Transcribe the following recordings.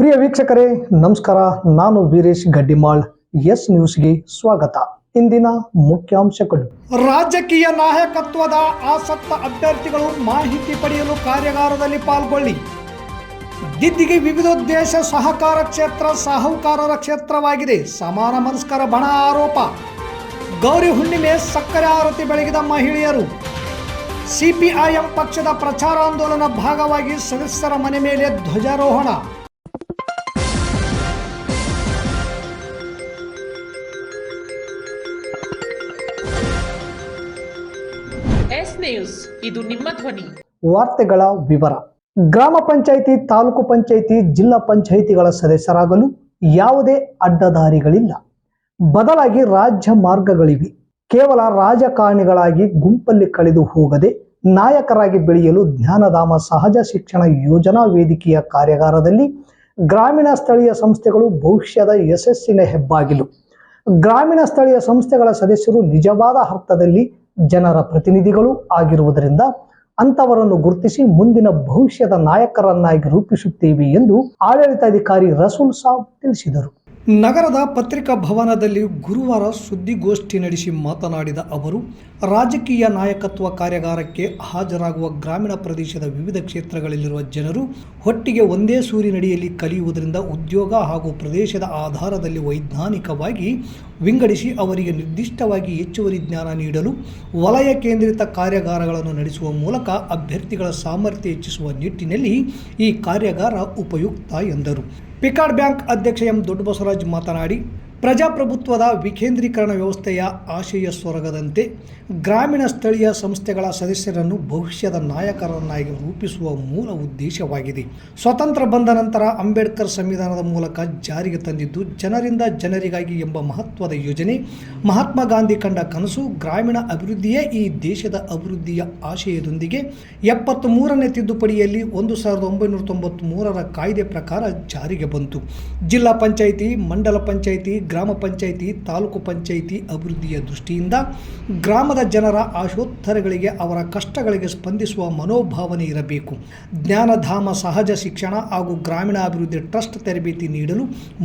ಪ್ರಿಯ ವೀಕ್ಷಕರೇ, ನಮಸ್ಕಾರ. ನಾನು ವೀರೇಶ್ ಗಡ್ಡಿಮಾಳ್. ಎಸ್ ನ್ಯೂಸ್ಗೆ ಸ್ವಾಗತ. ಇಂದಿನ ಮುಖ್ಯಾಂಶಗಳು. ರಾಜಕೀಯ ನಾಯಕತ್ವದ ಆಸಕ್ತ ಅಭ್ಯರ್ಥಿಗಳು ಮಾಹಿತಿ ಪಡೆಯಲು ಕಾರ್ಯಾಗಾರದಲ್ಲಿ ಪಾಲ್ಗೊಳ್ಳಿ. ಗಿದ್ದಿಗೆ ವಿವಿಧೋದ್ದೇಶ ಸಹಕಾರ ಕ್ಷೇತ್ರ ಸಾಹುಕಾರರ ಕ್ಷೇತ್ರವಾಗಿದೆ. ಸಮಾನ ಮನಸ್ಕರ ಬಣ ಆರೋಪ. ಗೌರಿ ಹುಣ್ಣಿಮೆ ಸಕ್ಕರೆ ಆರತಿ ಬೆಳಗಿದ ಮಹಿಳೆಯರು. ಸಿಪಿಐಎಂ ಪಕ್ಷದ ಪ್ರಚಾರಾಂದೋಲನ ಭಾಗವಾಗಿ ಸದಸ್ಯರ ಮನೆ ಮೇಲೆ ಧ್ವಜಾರೋಹಣ. ಇದು ನಿಮ್ಮ ಧ್ವನಿ. ವಾರ್ತೆಗಳ ವಿವರ. ಗ್ರಾಮ ಪಂಚಾಯಿತಿ, ತಾಲೂಕು ಪಂಚಾಯಿತಿ, ಜಿಲ್ಲಾ ಪಂಚಾಯಿತಿಗಳ ಸದಸ್ಯರಾಗಲು ಯಾವುದೇ ಅಡ್ಡದಾರಿಗಳಿಲ್ಲ. ಬದಲಾಗಿ ರಾಜ್ಯ ಮಾರ್ಗಗಳಿವೆ. ಕೇವಲ ರಾಜಕಾರಣಿಗಳಾಗಿ ಗುಂಪಲ್ಲಿ ಕಳೆದು ಹೋಗದೆ ನಾಯಕರಾಗಿ ಬೆಳೆಯಲು ಜ್ಞಾನಧಾಮ ಸಹಜ ಶಿಕ್ಷಣ ಯೋಜನಾ ವೇದಿಕೆಯ ಕಾರ್ಯಾಗಾರದಲ್ಲಿ ಗ್ರಾಮೀಣ ಸ್ಥಳೀಯ ಸಂಸ್ಥೆಗಳು ಭವಿಷ್ಯದ ಯಶಸ್ಸಿನ ಹೆಬ್ಬಾಗಿಲು. ಗ್ರಾಮೀಣ ಸ್ಥಳೀಯ ಸಂಸ್ಥೆಗಳ ಸದಸ್ಯರು ನಿಜವಾದ ಅರ್ಥದಲ್ಲಿ ಜನರ ಪ್ರತಿನಿಧಿಗಳು ಆಗಿರುವುದರಿಂದ ಅಂತವರನ್ನು ಗುರುತಿಸಿ ಮುಂದಿನ ಭವಿಷ್ಯದ ನಾಯಕರನ್ನಾಗಿ ರೂಪಿಸುತ್ತೇವೆ ಎಂದು ಆಡಳಿತಾಧಿಕಾರಿ ರಸೂಲ್ ಸಾಬ್ ತಿಳಿಸಿದರು. ನಗರದ ಪತ್ರಿಕಾ ಭವನದಲ್ಲಿ ಗುರುವಾರ ಸುದ್ದಿಗೋಷ್ಠಿ ನಡೆಸಿ ಮಾತನಾಡಿದ ಅವರು, ರಾಜಕೀಯ ನಾಯಕತ್ವ ಕಾರ್ಯಾಗಾರಕ್ಕೆ ಹಾಜರಾಗುವ ಗ್ರಾಮೀಣ ಪ್ರದೇಶದ ವಿವಿಧ ಕ್ಷೇತ್ರಗಳಲ್ಲಿರುವ ಜನರು ಒಟ್ಟಿಗೆ ಒಂದೇ ಸೂರಿನಡಿಯಲ್ಲಿ ಕಲಿಯುವುದರಿಂದ ಉದ್ಯೋಗ ಹಾಗೂ ಪ್ರದೇಶದ ಆಧಾರದಲ್ಲಿ ವೈಜ್ಞಾನಿಕವಾಗಿ ವಿಂಗಡಿಸಿ ಅವರಿಗೆ ನಿರ್ದಿಷ್ಟವಾಗಿ ಹೆಚ್ಚುವರಿ ಜ್ಞಾನ ನೀಡಲು ವಲಯ ಕೇಂದ್ರಿತ ಕಾರ್ಯಾಗಾರಗಳನ್ನು ನಡೆಸುವ ಮೂಲಕ ಅಭ್ಯರ್ಥಿಗಳ ಸಾಮರ್ಥ್ಯ ಹೆಚ್ಚಿಸುವ ನಿಟ್ಟಿನಲ್ಲಿ ಈ ಕಾರ್ಯಾಗಾರ ಉಪಯುಕ್ತ ಎಂದರು. ಪಿಕಾರ್ಡ್ ಬ್ಯಾಂಕ್ ಅಧ್ಯಕ್ಷ ಎಂ ದೊಡ್ಡಬಸವರಾಜ್ ಮಾತನಾಡಿ ಪ್ರಜಾಪ್ರಭುತ್ವದ ವಿಕೇಂದ್ರೀಕರಣ ವ್ಯವಸ್ಥೆಯ ಆಶಯ ಸೊರಗದಂತೆ ಗ್ರಾಮೀಣ ಸ್ಥಳೀಯ ಸಂಸ್ಥೆಗಳ ಸದಸ್ಯರನ್ನು ಭವಿಷ್ಯದ ನಾಯಕರನ್ನಾಗಿ ರೂಪಿಸುವ ಮೂಲ ಉದ್ದೇಶವಾಗಿದೆ. ಸ್ವತಂತ್ರ ಬಂದ ನಂತರ ಅಂಬೇಡ್ಕರ್ ಸಂವಿಧಾನದ ಮೂಲಕ ಜಾರಿಗೆ ತಂದಿದ್ದು, ಜನರಿಂದ ಜನರಿಗಾಗಿ ಎಂಬ ಮಹತ್ವದ ಯೋಜನೆ. ಮಹಾತ್ಮ ಗಾಂಧಿ ಕಂಡ ಕನಸು ಗ್ರಾಮೀಣ ಅಭಿವೃದ್ಧಿಯೇ ಈ ದೇಶದ ಅಭಿವೃದ್ಧಿಯ ಆಶಯದೊಂದಿಗೆ. ಎಪ್ಪತ್ತ್ ಮೂರನೇ ತಿದ್ದುಪಡಿಯಲ್ಲಿ ಒಂದು ಸಾವಿರದ ಒಂಬೈನೂರ ತೊಂಬತ್ತ್ ಮೂರರ ಕಾಯ್ದೆ ಪ್ರಕಾರ ಜಾರಿಗೆ ಬಂತು. ಜಿಲ್ಲಾ ಪಂಚಾಯಿತಿ, ಮಂಡಲ ಪಂಚಾಯಿತಿ ಗ್ರಾಮ ಪಂಚಾಯಿತಿ, ತಾಲೂಕು ಪಂಚಾಯಿತಿ ಅಭಿವೃದ್ಧಿಯ ದೃಷ್ಟಿಯಿಂದ ಗ್ರಾಮದ ಜನರ ಆಶೋತ್ತರಗಳಿಗೆ ಅವರ ಕಷ್ಟಗಳಿಗೆ ಸ್ಪಂದಿಸುವ ಮನೋಭಾವನೆ ಇರಬೇಕು. ಜ್ಞಾನಧಾಮ ಸಹಜ ಶಿಕ್ಷಣ ಹಾಗೂ ಗ್ರಾಮೀಣಾಭಿವೃದ್ಧಿ ಟ್ರಸ್ಟ್ ತರಬೇತಿ ನೀಡಲು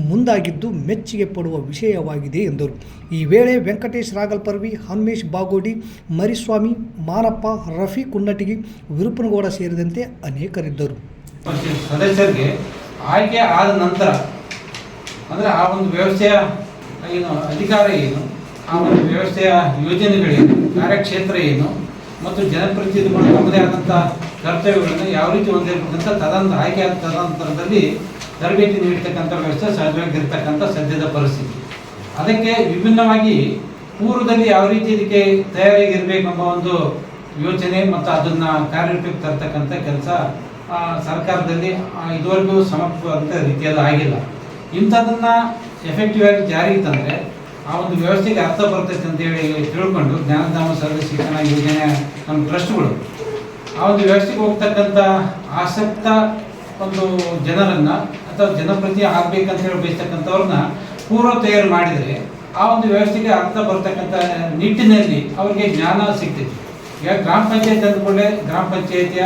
ಮುಂದಾಗಿದ್ದು ಮೆಚ್ಚುಗೆ ಪಡುವ ವಿಷಯವಾಗಿದೆ ಎಂದರು. ಈ ವೇಳೆ ವೆಂಕಟೇಶ್ ರಾಗಲ್ಪರ್ವಿ, ಹನ್ಮೇಶ್ ಬಾಗೋಡಿ, ಮರಿಸ್ವಾಮಿ, ಮಾನಪ್ಪ, ರಫಿ ಕುನ್ನಟಿಗಿ, ವಿರುಪನಗೌಡ ಸೇರಿದಂತೆ ಅನೇಕರಿದ್ದರು. ಸದಸ್ಯರಿಗೆ ಆಯ್ಕೆ ಆದ ನಂತರ ಅಂದರೆ ಆ ಒಂದು ವ್ಯವಸ್ಥೆಯ ಏನು ಅಧಿಕಾರ ಏನು? ಆ ಒಂದು ವ್ಯವಸ್ಥೆಯ ಯೋಜನೆಗಳೇನು? ಕಾರ್ಯಕ್ಷೇತ್ರ ಏನು? ಮತ್ತು ಜನಪ್ರತಿನಿಧಿಗಳು ತಮ್ಮದೇ ಆದಂಥ ಕರ್ತವ್ಯಗಳನ್ನು ಯಾವ ರೀತಿ ಹೊಂದಿರಬೇಕಂತ ತದಂತ ಆಯ್ಕೆ ಆದ ತದಂತರದಲ್ಲಿ ತರಬೇತಿ ನೀಡ್ತಕ್ಕಂಥ ವ್ಯವಸ್ಥೆ ಸಹಜವಾಗಿರ್ತಕ್ಕಂಥ ಸದ್ಯದ ಪರಿಸ್ಥಿತಿ. ಅದಕ್ಕೆ ವಿಭಿನ್ನವಾಗಿ ಪೂರ್ವದಲ್ಲಿ ಯಾವ ರೀತಿ ಇದಕ್ಕೆ ತಯಾರಿಗಿರಬೇಕೆಂಬ ಒಂದು ಯೋಚನೆ ಮತ್ತು ಅದನ್ನು ಕಾರ್ಯರೂಪಕ್ಕೆ ತರ್ತಕ್ಕಂಥ ಕೆಲಸ ಸರ್ಕಾರದಲ್ಲಿ ಇದುವರೆಗೂ ಸಮರ್ಪವಾದಂಥ ರೀತಿಯಲ್ಲಿ ಆಗಿಲ್ಲ. ಇಂಥದನ್ನ ಎಫೆಕ್ಟಿವ್ ಆಗಿ ಜಾರಿಗೆ ತಂದರೆ ಆ ಒಂದು ವ್ಯವಸ್ಥೆಗೆ ಅರ್ಥ ಬರ್ತೈತೆ ಅಂತೇಳಿ ತಿಳ್ಕೊಂಡು ಜ್ಞಾನಧಾಮ ಸರ್ವ ಶಿಕ್ಷಣ ಯೋಜನೆ ನಮ್ಮ ಟ್ರಸ್ಟ್ಗಳು ಆ ಒಂದು ವ್ಯವಸ್ಥೆಗೆ ಹೋಗ್ತಕ್ಕಂಥ ಆಸಕ್ತ ಒಂದು ಜನರನ್ನ ಅಥವಾ ಜನಪ್ರತಿ ಆಗ್ಬೇಕಂತ ಹೇಳಿ ಬಯಸ್ತಕ್ಕಂಥವ್ರನ್ನ ಪೂರ್ವ ತಯಾರು ಮಾಡಿದರೆ ಆ ಒಂದು ವ್ಯವಸ್ಥೆಗೆ ಅರ್ಥ ಬರ್ತಕ್ಕಂಥ ನಿಟ್ಟಿನಲ್ಲಿ ಅವ್ರಿಗೆ ಜ್ಞಾನ ಸಿಗ್ತೈತಿ ಈಗ ಗ್ರಾಮ ಪಂಚಾಯತ್ ಅಂದ್ಕೊಂಡೆ ಗ್ರಾಮ ಪಂಚಾಯತಿಯ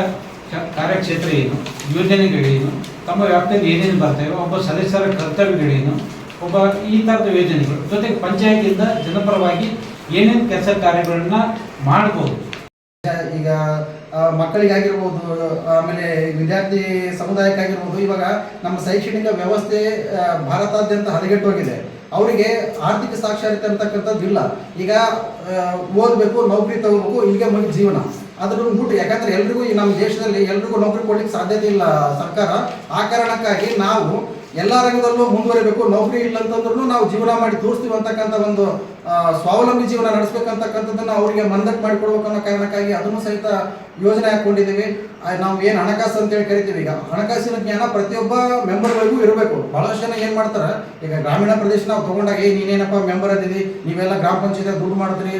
ಕಾರ್ಯಕ್ಷೇತ್ರ ಏನು ಯೋಜನೆಗಳೇನು ತಮ್ಮ ವ್ಯಾಪ್ತಿಯಲ್ಲಿ ಏನೇನು ಬರ್ತವೆ ಒಬ್ಬ ಸದಸ್ಯರ ಕರ್ತವ್ಯಗಳೇನು ಒಬ್ಬ ಈ ಥರದ ಯೋಜನೆಗಳು, ಜೊತೆಗೆ ಪಂಚಾಯತಿಯಿಂದ ಜನಪರವಾಗಿ ಏನೇನು ಕೆಲಸ ಕಾರ್ಯಗಳನ್ನ ಮಾಡ್ಬೋದು. ಈಗ ಮಕ್ಕಳಿಗಾಗಿರ್ಬೋದು, ಆಮೇಲೆ ವಿದ್ಯಾರ್ಥಿ ಸಮುದಾಯಕ್ಕಾಗಿರ್ಬೋದು, ಇವಾಗ ನಮ್ಮ ಶೈಕ್ಷಣಿಕ ವ್ಯವಸ್ಥೆ ಭಾರತಾದ್ಯಂತ ಹದಗೆಟ್ಟು ಹೋಗಿದೆ ಅವರಿಗೆ ಆರ್ಥಿಕ ಸಾಕ್ಷರತೆ ಅಂತಕ್ಕಂಥದ್ದು ಇಲ್ಲ ಈಗ ಓದ್ಬೇಕು, ನೌಕರಿ ತಗೋಬೇಕು, ಇಲ್ಲಿಗೆ ಮುಗಿ ಜೀವನ. ಅದ್ರ ಬಿಟ್ಟು ಯಾಕಂದ್ರೆ ಎಲ್ರಿಗೂ ನಮ್ಮ ದೇಶದಲ್ಲಿ ಎಲ್ರಿಗೂ ನೌಕರಿ ಕೊಡ್ಲಿಕ್ಕೆ ಸಾಧ್ಯತೆ ಇಲ್ಲ ಸರ್ಕಾರ. ಆ ಕಾರಣಕ್ಕಾಗಿ ನಾವು ಎಲ್ಲ ರಂಗದಲ್ಲೂ ಮುಂದುವರಿಬೇಕು, ನೌಕರಿ ಇಲ್ಲ ಅಂತಂದ್ರೂ ನಾವು ಜೀವನ ಮಾಡಿ ತೋರಿಸ್ತೀವಿ ಅಂತಕ್ಕಂಥ ಒಂದು ಸ್ವಾವಲಂಬಿ ಜೀವನ ನಡೆಸ್ಬೇಕಂತಕ್ಕಂಥದ್ದನ್ನ ಅವರಿಗೆ ಮಂದಕ್ಕೆ ಮಾಡಿಕೊಡ್ಬೇಕು ಅನ್ನೋ ಕಾರಣಕ್ಕಾಗಿ ಅದನ್ನು ಸಹಿತ ಯೋಜನೆ ಹಾಕೊಂಡಿದ್ದೀವಿ ನಾವು ಏನು ಹಣಕಾಸು ಅಂತೇಳಿ ಕರಿತೀವಿ, ಈಗ ಹಣಕಾಸಿನ ಜ್ಞಾನ ಪ್ರತಿಯೊಬ್ಬ ಮೆಂಬರ್ಗಳಿಗೂ ಇರಬೇಕು. ಬಹಳಷ್ಟು ಜನ ಏನು ಮಾಡ್ತಾರೆ, ಈಗ ಗ್ರಾಮೀಣ ಪ್ರದೇಶ ನಾವು ತಗೊಂಡಾಗ, ಏ, ನೀನೇನಪ್ಪ ಮೆಂಬರ್ ಅದೀವಿ ನೀವೆಲ್ಲ ಗ್ರಾಮ ಪಂಚಾಯತ್ ದುಡ್ಡು ಮಾಡಿದ್ರಿ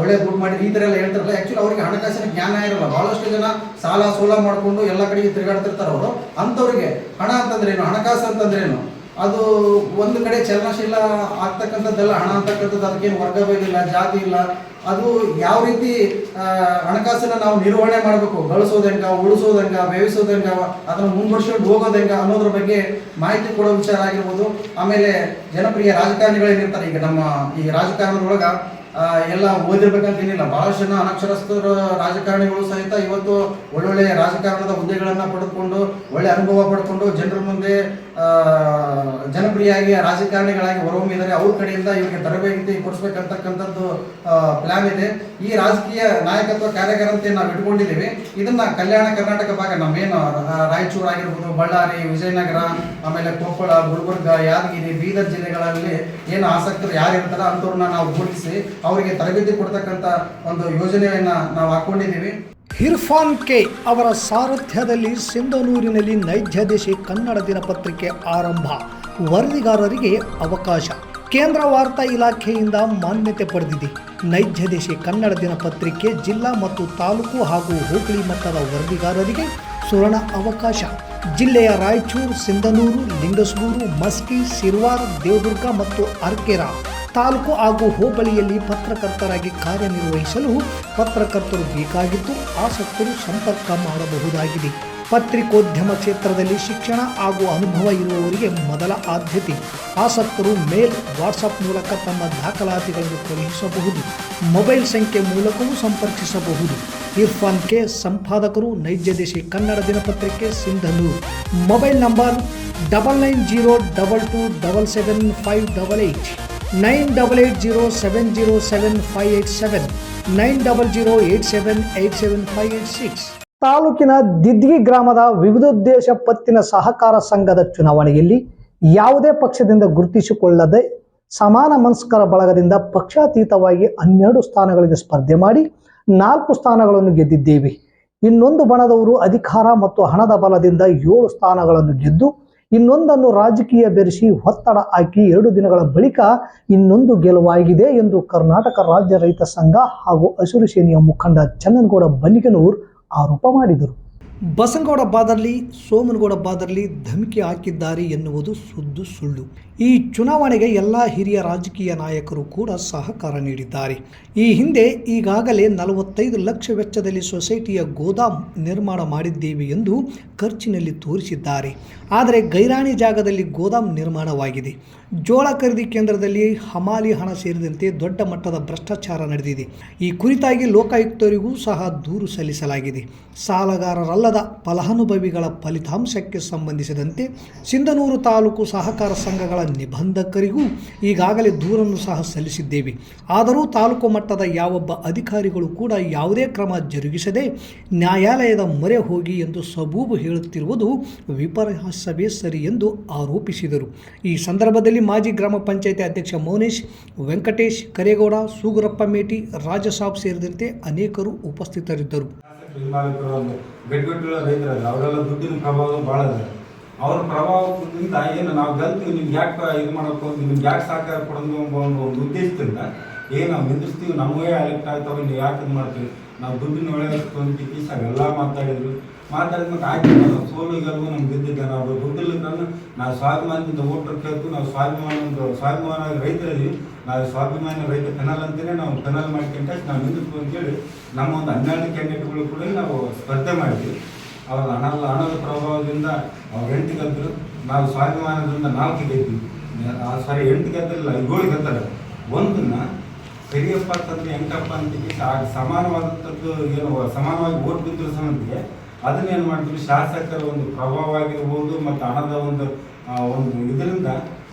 ಒಳ್ಳೆ ದುಡ್ಡು ಮಾಡಿರಿ, ಈ ಥರ ಎಲ್ಲ ಹೇಳ್ತಾರಲ್ಲ ಆ್ಯಕ್ಚುಲಿ ಅವರಿಗೆ ಹಣಕಾಸಿನ ಜ್ಞಾನ ಇರಲ್ಲ. ಬಹಳಷ್ಟು ಜನ ಸಾಲ ಸೋಲ ಮಾಡಿಕೊಂಡು ಎಲ್ಲ ಕಡೆಗೆ ತಿರುಗಾಡ್ತಿರ್ತಾರೆ ಅವರು. ಅಂಥವ್ರಿಗೆ ಹಣ ಅಂತಂದ್ರೇನು, ಹಣಕಾಸು ಅಂತಂದ್ರೇನು? ಅದು ಒಂದು ಕಡೆ ಚಲನಶೀಲ ಆಗ್ತಕ್ಕಂಥದ್ದೆಲ್ಲ, ಹಣ ಅಂತಕ್ಕಂಥದ್ದು, ಅದಕ್ಕೇನು ವರ್ಗಭೇದ ಇಲ್ಲ, ಜಾತಿ ಇಲ್ಲ, ಅದು ಯಾವ ರೀತಿ ಹಣಕಾಸನ್ನು ನಾವು ನಿರ್ವಹಣೆ ಮಾಡಬೇಕು ಗಳಿಸೋದಂಗ ಉಳಿಸೋದಂಗ ಹೆಂಗ ಅದನ್ನು ಮುಂದುವರ್ಸ್ಕೊಂಡು ಹೋಗೋದಂಗ ಅನ್ನೋದ್ರ ಬಗ್ಗೆ ಮಾಹಿತಿ ಕೊಡೋ ವಿಚಾರ ಆಗಿರ್ಬೋದು. ಆಮೇಲೆ ಜನಪ್ರಿಯ ರಾಜಕಾರಣಿಗಳೇನಿರ್ತಾರೆ, ಈಗ ನಮ್ಮ ಈ ರಾಜಕಾರಣದೊಳಗ ಎಲ್ಲ ಓದಿರ್ಬೇಕಂತೇನಿಲ್ಲ ಬಹಳಷ್ಟು ಜನ ಅನಕ್ಷರಸ್ಥರ ರಾಜಕಾರಣಿಗಳು ಸಹಿತ ಇವತ್ತು ಒಳ್ಳೊಳ್ಳೆ ರಾಜಕಾರಣದ ಹುದ್ದೆಗಳನ್ನ ಪಡೆದುಕೊಂಡು, ಒಳ್ಳೆ ಅನುಭವ ಪಡ್ಕೊಂಡು ಜನರ ಮುಂದೆ ಜನಪ್ರಿಯಾಗಿ, ರಾಜಕಾರಣಿಗಳಾಗಿ ಹೊರಹೊಮ್ಮಿದ್ದಾರೆ ಅವ್ರ ಕಡೆಯಿಂದ ಇವರಿಗೆ ತರಬೇತಿ ಕೊಡಿಸ್ಬೇಕಂತಕ್ಕಂಥದ್ದು ಪ್ಲಾನ್ ಇದೆ. ಈ ರಾಜಕೀಯ ನಾಯಕತ್ವ ಕಾರ್ಯಕರ್ತತೆ ನಾವು ಇಟ್ಕೊಂಡಿದ್ದೀವಿ. ಇದನ್ನ ಕಲ್ಯಾಣ ಕರ್ನಾಟಕ ಭಾಗ ನಮ್ಮೇನು ರಾಯಚೂರು ಆಗಿರ್ಬೋದು, ಬಳ್ಳಾರಿ, ವಿಜಯನಗರ, ಆಮೇಲೆ ಕೊಪ್ಪಳ, ಗುಲ್ಬರ್ಗ, ಯಾದಗಿರಿ, ಬೀದರ್ ಜಿಲ್ಲೆಗಳಲ್ಲಿ ಏನು ಆಸಕ್ತರು ಯಾರು ಇರ್ತಾರ ಅಂಥವ್ರನ್ನ ನಾವು ಗುರುತಿಸಿ ಅವರಿಗೆ ತರಬೇತಿ ಕೊಡ್ತಕ್ಕಂಥ ಒಂದು ಯೋಜನೆಯನ್ನ ನಾವು ಹಾಕೊಂಡಿದ್ದೀವಿ. ಇರ್ಫಾನ್ ಕೆ ಅವರ ಸಾರಥ್ಯದಲ್ಲಿ ಸಿಂಧನೂರಿನಲ್ಲಿ ನೈಜ ಕನ್ನಡ ದಿನಪತ್ರಿಕೆ ಆರಂಭ. ವರದಿಗಾರರಿಗೆ ಅವಕಾಶ. ಕೇಂದ್ರ ವಾರ್ತಾ ಇಲಾಖೆಯಿಂದ ಮಾನ್ಯತೆ ಪಡೆದಿದೆ. ನೈಜ ಕನ್ನಡ ದಿನಪತ್ರಿಕೆ ಜಿಲ್ಲಾ ಮತ್ತು ತಾಲೂಕು ಹಾಗೂ ಹೋಬಳಿ ಮಟ್ಟದ ವರದಿಗಾರರಿಗೆ ಸುವರ್ಣ ಅವಕಾಶ. ಜಿಲ್ಲೆಯ ರಾಯಚೂರು, ಸಿಂಧನೂರು, ಲಿಂಗಸೂರು, ಮಸ್ಕಿ, ಸಿರ್ವಾರ್, ದೇವದುರ್ಗ ಮತ್ತು ಅರ್ಕೆರಾ. ತಾಲೂಕು ಹಾಗೂ ಹೋಬಳಿಯಲ್ಲಿ ಪತ್ರಕರ್ತರಾಗಿ ಕಾರ್ಯನಿರ್ವಹಿಸಲು ಪತ್ರಕರ್ತರು ಬೇಕಾಗಿದ್ದು ಆಸಕ್ತರು ಸಂಪರ್ಕ ಮಾಡಬಹುದಾಗಿದೆ. ಪತ್ರಿಕೋದ್ಯಮ ಕ್ಷೇತ್ರದಲ್ಲಿ ಶಿಕ್ಷಣ ಹಾಗೂ ಅನುಭವ ಇರುವವರಿಗೆ ಮೊದಲ ಆದ್ಯತೆ. ಆಸಕ್ತರು ಮೇಲ್ ವಾಟ್ಸಪ್ ಮೂಲಕ ತಮ್ಮ ದಾಖಲಾತಿಗಳನ್ನು ಕಳುಹಿಸಬಹುದು. ಮೊಬೈಲ್ ಸಂಖ್ಯೆ ಮೂಲಕವೂ ಸಂಪರ್ಕಿಸಬಹುದು. ಇರ್ಫಾನ್ ಕೆ ಸಂಪಾದಕರು, ನೈಜ ದೇಶಿ ಕನ್ನಡ ದಿನಪತ್ರಿಕೆ Sindhanur. Mobile number double nine zero double two double seven five double eight. Nine double eight zero seven zero seven five eight seven, nine double zero eight seven eight seven five eight six. ತಾಲೂಕಿನ ದಿದ್ಗಿ ಗ್ರಾಮದ ವಿವಿಧೋದ್ದೇಶ ಪತ್ತಿನ ಸಹಕಾರ ಸಂಘದ ಚುನಾವಣೆಯಲ್ಲಿ ಯಾವುದೇ ಪಕ್ಷದಿಂದ ಗುರುತಿಸಿಕೊಳ್ಳದೆ ಸಮಾನ ಮನಸ್ಕರ ಬಳಗದಿಂದ ಪಕ್ಷಾತೀತವಾಗಿ ಹನ್ನೆರಡು ಸ್ಥಾನಗಳಿಗೆ ಸ್ಪರ್ಧೆ ಮಾಡಿ ನಾಲ್ಕು ಸ್ಥಾನಗಳನ್ನು ಗೆದ್ದಿದ್ದೇವೆ. ಇನ್ನೊಂದು ಬಣದವರು ಅಧಿಕಾರ ಮತ್ತು ಹಣದ ಬಲದಿಂದ ಏಳು ಸ್ಥಾನಗಳನ್ನು ಗೆದ್ದು ಇನ್ನೊಂದನ್ನು ರಾಜಕೀಯ ಬೆರೆಸಿ ಒತ್ತಡ ಹಾಕಿ ಎರಡು ದಿನಗಳ ಬಳಿಕ ಇನ್ನೊಂದು ಗೆಲುವಾಗಿದೆ ಎಂದು ಕರ್ನಾಟಕ ರಾಜ್ಯ ರೈತ ಸಂಘ ಹಾಗೂ ಹಸಿರು ಸೇನೆಯ ಮುಖಂಡ ಚನ್ನನಗೌಡ ಬನ್ನಿಗನೂರ್ ಆರೋಪ ಮಾಡಿದರು. ಬಸನಗೌಡ ಬಾದರ್ಲಿ, ಸೋಮನಗೌಡ ಬಾದರ್ಲಿ ಧಮಕಿ ಹಾಕಿದ್ದಾರೆ ಎನ್ನುವುದು ಸುದ್ದು ಸುಳ್ಳು. ಈ ಚುನಾವಣೆಗೆ ಎಲ್ಲ ಹಿರಿಯ ರಾಜಕೀಯ ನಾಯಕರು ಕೂಡ ಸಹಕಾರ ನೀಡಿದ್ದಾರೆ. ಈ ಹಿಂದೆ ಈಗಾಗಲೇ ನಲವತ್ತೈದು ಲಕ್ಷ ವೆಚ್ಚದಲ್ಲಿ ಸೊಸೈಟಿಯ ಗೋದಾಮ್ ನಿರ್ಮಾಣ ಮಾಡಿದ್ದೇವೆ ಎಂದು ಖರ್ಚಿನಲ್ಲಿ ತೋರಿಸಿದ್ದಾರೆ. ಆದರೆ ಗೈರಾಣಿ ಜಾಗದಲ್ಲಿ ಗೋದಾಮ್ ನಿರ್ಮಾಣವಾಗಿದೆ. ಜೋಳ ಖರೀದಿ ಕೇಂದ್ರದಲ್ಲಿ ಹಮಾಲಿ ಹಣ ಸೇರಿದಂತೆ ದೊಡ್ಡ ಮಟ್ಟದ ಭ್ರಷ್ಟಾಚಾರ ನಡೆದಿದೆ. ಈ ಕುರಿತಾಗಿ ಲೋಕಾಯುಕ್ತರಿಗೂ ಸಹ ದೂರು ಸಲ್ಲಿಸಲಾಗಿದೆ. ಸಾಲಗಾರರಲ್ಲದ ಫಲಾನುಭವಿಗಳ ಫಲಿತಾಂಶಕ್ಕೆ ಸಂಬಂಧಿಸಿದಂತೆ ಸಿಂಧನೂರು ತಾಲೂಕು ಸಹಕಾರ ಸಂಘಗಳ ನಿಬಂಧಕರಿಗೂ ಈಗಾಗಲೇ ದೂರನ್ನು ಸಹ ಸಲ್ಲಿಸಿದ್ದೇವೆ. ಆದರೂ ತಾಲೂಕು ಮಟ್ಟದ ಯಾವೊಬ್ಬ ಅಧಿಕಾರಿಗಳು ಕೂಡ ಯಾವುದೇ ಕ್ರಮ ಜರುಗಿಸದೆ ನ್ಯಾಯಾಲಯದ ಮೊರೆ ಹೋಗಿ ಎಂದು ಸಬೂಬು ಹೇಳುತ್ತಿರುವುದು ವಿಪರ್ಯಾಸವೇ ಸರಿ ಎಂದು ಆರೋಪಿಸಿದರು. ಈ ಸಂದರ್ಭದಲ್ಲಿ ಮಾಜಿ ಗ್ರಾಮ ಪಂಚಾಯತಿ ಅಧ್ಯಕ್ಷ ಮೌನೇಶ್, ವೆಂಕಟೇಶ್, ಕರೇಗೌಡ, ಸೂಗುರಪ್ಪ ಮೇಟಿ, ರಾಜಸಾಬ್ ಸೇರಿದಂತೆ ಅನೇಕರು ಉಪಸ್ಥಿತರಿದ್ದರು. ಅವ್ರ ಪ್ರಭಾವದಿಂದ ಏನು ನಾವು ಗೆಲ್ತೀವಿ ನಿಮ್ಗೆ ಯಾಕೆ ಇದು ಮಾಡಬೇಕು? ನಿಮ್ಗೆ ಯಾಕೆ ಸಹಕಾರ ಕೊಡೋದು ಎಂಬ ಒಂದು ಒಂದು ಉದ್ದೇಶದಿಂದ ಏನು ನಾವು ನಿಂದಿಸ್ತೀವಿ ನಮಗೇ ಅಲೆಕ್ಟ್ ಆಗ್ತಾವೆ ನೀವು ಯಾಕೆ ಇದು ಮಾಡ್ತೀವಿ ನಾವು ದುಡ್ಡಿನ ಒಳಗೆ ಅವೆಲ್ಲ ಮಾತಾಡಿದ್ರು. ಮಾತಾಡಿದ್ಮೇಲೆ ಆಯ್ತು, ನಾವು ಸೋಲು ಗೆಲುವು ನಮ್ಗೆ ಗೆದ್ದಿದ್ದೆ ನಾವು ದುಡ್ಡಿಲ್ಲದನ್ನು ನಾವು ಸ್ವಾಭಿಮಾನದಿಂದ ಓಟರ್ ಕೇಳ್ತು. ನಾವು ಸ್ವಾಭಿಮಾನ ಸ್ವಾಭಿಮಾನ ರೈತರಲ್ಲಿ ನಾವು ಸ್ವಾಭಿಮಾನ ರೈತ ಪೆನಲ್ ಅಂತಲೇ ನಾವು ಪೆನಲ್ ಮಾಡ್ಕೊಂಡ ನಾವು ನಿಂದಿಸ್ತು ಅಂತೇಳಿ ನಮ್ಮ ಒಂದು ಹನ್ನೆರಡು ಕ್ಯಾಂಡಿಡೇಟ್ಗಳು ಕೂಡ ನಾವು ಸ್ಪರ್ಧೆ ಮಾಡಿದ್ವಿ. ಅವ್ರ ಹಣದ ಹಣದ ಪ್ರಭಾವದಿಂದ ಅವ್ರು ಎಂಟು ಗೆದ್ದರು ನಾವು ಸ್ವಾಭಿಮಾನದಿಂದ ನಾಲ್ಕು ಆ ಸಾರಿ ಎಂಟು ಗೆದ್ದಿಲ್ಲ ಏಳು ಗೆದ್ದರು ಒಂದನ್ನ ಸರಿಯಪ್ಪ ಅಂತಂದ್ರೆ ಎಂಟಪ್ಪ ಅಂತ ಆ ಸಮಾನವಾದಂಥದ್ದು ಏನು, ಸಮಾನವಾಗಿ ಓಟ್ ಬಿದ್ದರು ಸಮಂತಿಗೆ ಅದನ್ನೇನು ಮಾಡ್ತೀವಿ ಶಾಸಕರ ಒಂದು ಪ್ರಭಾವ ಆಗಿರ್ಬೋದು ಮತ್ತು ಹಣದ ಒಂದು ಒಂದು ಇದರಿಂದ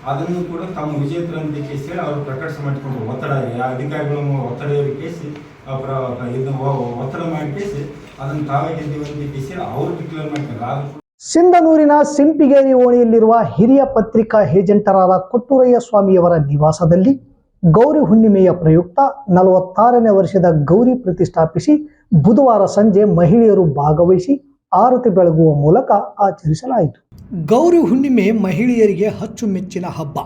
ಅದನ್ನು ಕೂಡ ತಮ್ಮ ವಿಜೇತರ ಅಂತ ಕೇಸಿ ಅವರು ಪ್ರಕಟ ಮಾಡಿಕೊಂಡು ಒತ್ತಡ ಅಧಿಕಾರಿಗಳನ್ನು ಒತ್ತಡ ಕೇಸಿ ಇದು ಒತ್ತಡ ಮಾಡಿ ಕೇಸಿ ಸಿಂಧನೂರಿನ ಸಿಂಪಿಗೇರಿ ಓಣಿಯಲ್ಲಿರುವ ಹಿರಿಯ ಪತ್ರಿಕಾ ಏಜೆಂಟರಾದ ಕೊಟ್ಟೂರಯ್ಯ ಸ್ವಾಮಿಯವರ ನಿವಾಸದಲ್ಲಿ ಗೌರಿ ಹುಣ್ಣಿಮೆಯ ಪ್ರಯುಕ್ತ ನಲವತ್ತಾರನೇ ವರ್ಷದ ಗೌರಿ ಪ್ರತಿಷ್ಠಾಪಿಸಿ ಬುಧವಾರ ಸಂಜೆ ಮಹಿಳೆಯರು ಭಾಗವಹಿಸಿ ಆರತಿ ಬೆಳಗುವ ಮೂಲಕ ಆಚರಿಸಲಾಯಿತು. ಗೌರಿ ಹುಣ್ಣಿಮೆ ಮಹಿಳೆಯರಿಗೆ ಅಚ್ಚುಮೆಚ್ಚಿನ ಹಬ್ಬ.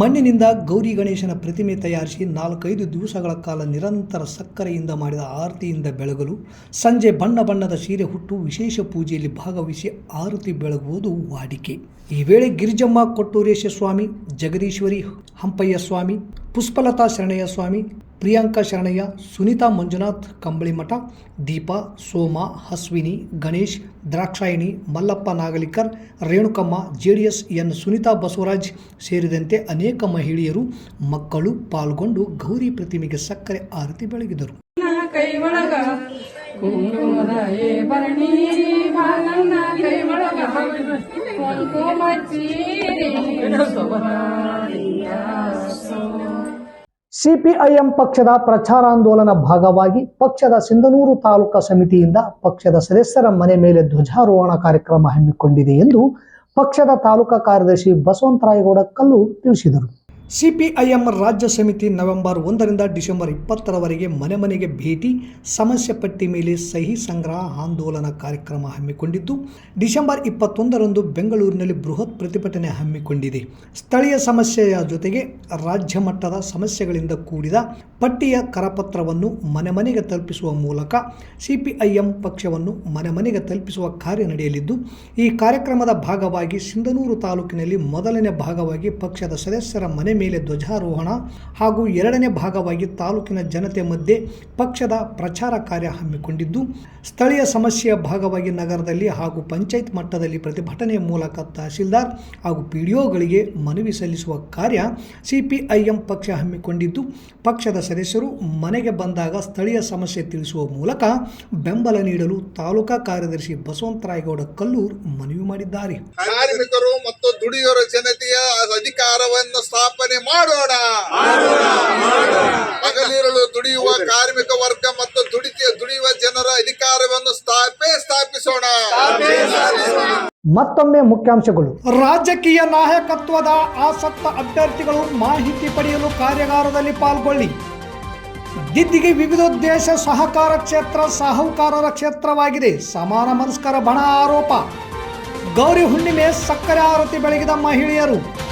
ಮಣ್ಣಿನಿಂದ ಗೌರಿ ಗಣೇಶನ ಪ್ರತಿಮೆ ತಯಾರಿಸಿ ನಾಲ್ಕೈದು ದಿವಸಗಳ ಕಾಲ ನಿರಂತರ ಸಕ್ಕರೆಯಿಂದ ಮಾಡಿದ ಆರತಿಯಿಂದ ಬೆಳಗಲು ಸಂಜೆ ಬಣ್ಣ ಬಣ್ಣದ ಸೀರೆ ಹುಟ್ಟು ವಿಶೇಷ ಪೂಜೆಯಲ್ಲಿ ಭಾಗವಹಿಸಿ ಆರತಿ ಬೆಳಗುವುದು ವಾಡಿಕೆ. ಈ ವೇಳೆ Girijamma Kotturesha Swamy, Jagadishwari Hampayya Swamy, Pushpalatha Sharanayya Swamy Priyanka Sharanayya Sunita Manjunath Kambalimath Deepa Soma Haswini Ganesh Dakshayini Mallappa Nagalikar Renukamma J D S N Sunita Basavaraj ಸೇರಿದಂತೆ ಅನೇಕ ಮಹಿಳೆಯರು ಮಕ್ಕಳು ಪಾಲ್ಗೊಂಡು ಗೌರಿ ಪ್ರತಿಮೆಗೆ ಸಕ್ಕರೆ ಆರತಿ ಬೆಳಗಿದರು. ಸಿಪಿಐಎಂ ಪಕ್ಷದ ಪ್ರಚಾರಾಂದೋಲನ ಭಾಗವಾಗಿ ಪಕ್ಷದ ಸಿಂಧನೂರು ತಾಲೂಕಾ ಸಮಿತಿಯಿಂದ ಪಕ್ಷದ ಸದಸ್ಯರ ಮನೆ ಮೇಲೆ ಧ್ವಜಾರೋಹಣ ಕಾರ್ಯಕ್ರಮ ಹಮ್ಮಿಕೊಂಡಿದೆ ಎಂದು ಪಕ್ಷದ ತಾಲೂಕಾ ಕಾರ್ಯದರ್ಶಿ ಬಸವಂತರಾಯಗೌಡ ಕಲ್ಲು ತಿಳಿಸಿದರು. ಸಿಪಿಐಎಂ ರಾಜ್ಯ ಸಮಿತಿ ನವೆಂಬರ್ ಒಂದರಿಂದ ಡಿಸೆಂಬರ್ ಇಪ್ಪತ್ತರವರೆಗೆ ಮನೆ ಮನೆಗೆ ಭೇಟಿ, ಸಮಸ್ಯೆ ಪಟ್ಟಿ ಮೇಲೆ ಸಹಿ ಸಂಗ್ರಹ ಆಂದೋಲನ ಕಾರ್ಯಕ್ರಮ ಹಮ್ಮಿಕೊಂಡಿದ್ದು, ಡಿಸೆಂಬರ್ ಇಪ್ಪತ್ತೊಂದರಂದು ಬೆಂಗಳೂರಿನಲ್ಲಿ ಬೃಹತ್ ಪ್ರತಿಭಟನೆ ಹಮ್ಮಿಕೊಂಡಿದೆ. ಸ್ಥಳೀಯ ಸಮಸ್ಯೆಯ ಜೊತೆಗೆ ರಾಜ್ಯ ಮಟ್ಟದ ಸಮಸ್ಯೆಗಳಿಂದ ಕೂಡಿದ ಪಟ್ಟಿಯ ಕರಪತ್ರವನ್ನು ಮನೆ ಮನೆಗೆ ತಲುಪಿಸುವ ಮೂಲಕ ಸಿಪಿಐಎಂ ಪಕ್ಷವನ್ನು ಮನೆ ಮನೆಗೆ ತಲುಪಿಸುವ ಕಾರ್ಯ ನಡೆಯಲಿದ್ದು, ಈ ಕಾರ್ಯಕ್ರಮದ ಭಾಗವಾಗಿ ಸಿಂಧನೂರು ತಾಲೂಕಿನಲ್ಲಿ ಮೊದಲನೇ ಭಾಗವಾಗಿ ಪಕ್ಷದ ಸದಸ್ಯರ ಮನೆ ಮೇಲೆ ಧ್ವಜಾರೋಹಣ ಹಾಗೂ ಎರಡನೇ ಭಾಗವಾಗಿ ತಾಲೂಕಿನ ಜನತೆ ಮಧ್ಯೆ ಪಕ್ಷದ ಪ್ರಚಾರ ಕಾರ್ಯ ಹಮ್ಮಿಕೊಂಡಿದ್ದು, ಸ್ಥಳೀಯ ಸಮಸ್ಯೆಯ ಭಾಗವಾಗಿ ನಗರದಲ್ಲಿ ಹಾಗೂ ಪಂಚಾಯತ್ ಮಟ್ಟದಲ್ಲಿ ಪ್ರತಿಭಟನೆಯ ಮೂಲಕ ತಹಸೀಲ್ದಾರ್ ಹಾಗೂ ಪಿಡಿಒಗಳಿಗೆ ಮನವಿ ಸಲ್ಲಿಸುವ ಕಾರ್ಯ ಸಿಪಿಐಎಂ ಪಕ್ಷ ಹಮ್ಮಿಕೊಂಡಿದ್ದು, ಪಕ್ಷದ ಸದಸ್ಯರು ಮನೆಗೆ ಬಂದಾಗ ಸ್ಥಳೀಯ ಸಮಸ್ಯೆ ತಿಳಿಸುವ ಮೂಲಕ ಬೆಂಬಲ ನೀಡಲು ತಾಲೂಕಾ ಕಾರ್ಯದರ್ಶಿ ಬಸವಂತರಾಯಗೌಡ ಕಲ್ಲೂರ್ ಮನವಿ ಮಾಡಿದ್ದಾರೆ. ಕಾರ್ಮಿಕರು ಮತ್ತು ದುಡಿಯೋರ ಜನತೆಯ ಅಧಿಕಾರವನ್ನು ಸ್ಥಾಪನೆ ಮಾಡೋಣ. ಹಗಲಿರಲು ದುಡಿಯುವ ಕಾರ್ಮಿಕ ವರ್ಗ ಮತ್ತು ದುಡಿತ ದುಡಿಯುವ ಜನರ ಅಧಿಕಾರವನ್ನು ಸ್ಥಾಪೇ ಸ್ಥಾಪಿಸೋಣ. ಮತ್ತೊಮ್ಮೆ ಮುಖ್ಯಾಂಶಗಳು. ರಾಜಕೀಯ ನಾಯಕತ್ವದ ಆಸಕ್ತ ಅಭ್ಯರ್ಥಿಗಳು ಮಾಹಿತಿ ಪಡೆಯಲು ಕಾರ್ಯಾಗಾರದಲ್ಲಿ ಪಾಲ್ಗೊಳ್ಳಿ. ದಿದ್ದಿಗೆ ವಿವಿಧೋದ್ದೇಶ ಸಹಕಾರ ಕ್ಷೇತ್ರ ಸಾಹುಕಾರರ ಕ್ಷೇತ್ರವಾಗಿದೆ. ಸಮಾನ ಮನಸ್ಕರ ಬಣ ಆರೋಪ. ಗೌರಿ ಹುಣ್ಣಿಮೆ ಸಕ್ಕರೆ ಆರತಿ ಬೆಳಗಿದ ಮಹಿಳೆಯರು.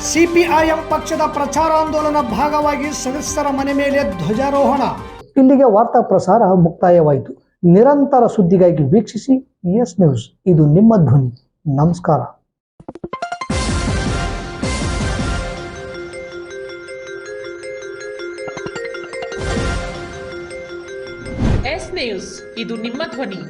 ಸಿಪಿಐಎಂ ಪಕ್ಷದ ಪ್ರಚಾರಾಂದೋಲನ ಭಾಗವಾಗಿ ಸದಸ್ಯರ ಮನೆ ಮೇಲೆ ಧ್ವಜಾರೋಹಣ. ಇಲ್ಲಿಗೆ ವಾರ್ತಾ ಪ್ರಸಾರ ಮುಕ್ತಾಯವಾಯಿತು. ನಿರಂತರ ಸುದ್ದಿಗಾಗಿ ವೀಕ್ಷಿಸಿ ಎಸ್ ನ್ಯೂಸ್. ಇದು ನಿಮ್ಮ ಧ್ವನಿ. ನಮಸ್ಕಾರ. S news. ಇದು ನಿಮ್ಮ ಧ್ವನಿ.